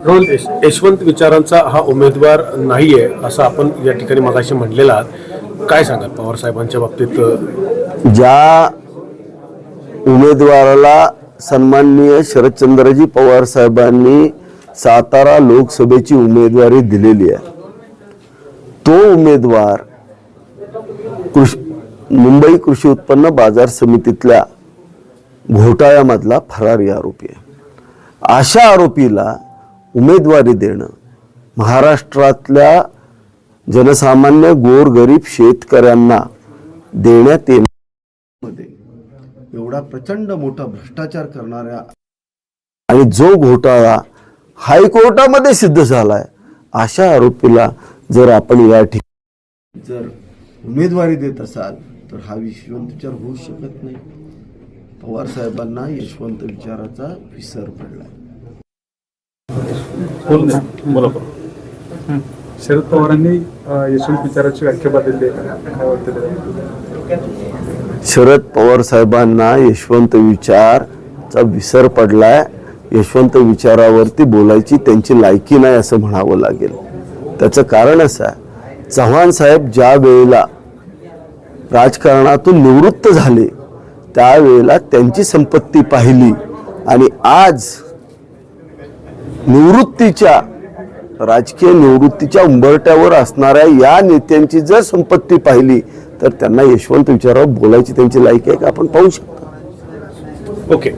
यशवंत विचारांचा हा उमेदवार नाहीये असं आपण या ठिकाणी मगाशी म्हणलेला आहात. काय सांगाल पवार साहेबांच्या बाबतीत? ज्या उमेदवाराला सन्माननीय शरदचंद्रजी पवार साहेबांनी सातारा लोकसभेची उमेदवारी दिलेली आहे. तो उमेदवार कृषी मुंबई कृषी उत्पन्न बाजार समितीतल्या घोटाळ्यामधला फरारी आरोपी आहे. अशा आरोपीला उमेदवारी देणं. महाराष्ट्रातल्या जनसामान्य गोरगरीब शेतकऱ्यांना देण्यात येण्यामध्ये एवढा प्रचंड मोठा भ्रष्टाचार करणाऱ्या आणि जो घोटाळा हायकोर्टामध्ये सिद्ध झालाय अशा आरोपीला जर आपण या ठिकाणी जर उमेदवारी देत असाल तर हा यशवंत विचार होऊ शकत नाही. पवार साहेबांना यशवंत विचाराचा विसर पडलाय शरद पवारांनी यशवंत विचाराची व्याख्या बदलली? शरद पवार साहेबांना यशवंत विचारचा विसर पडलाय. यशवंत विचारावरती बोलायची त्यांची लायकी नाही असं म्हणावं लागेल. त्याचं कारण असं आहे चव्हाण साहेब ज्या वेळेला राजकारणातून निवृत्त झाले त्यावेळेला त्यांची संपत्ती पाहिली आणि आज निवृत्तीच्या राजकीय निवृत्तीच्या उंबरट्यावर असणाऱ्या या नेत्यांची जर संपत्ती पाहिली तर त्यांना यशवंत विचारावर बोलायची त्यांची लायकी आहे का? आपण पाहू शकतो. ओके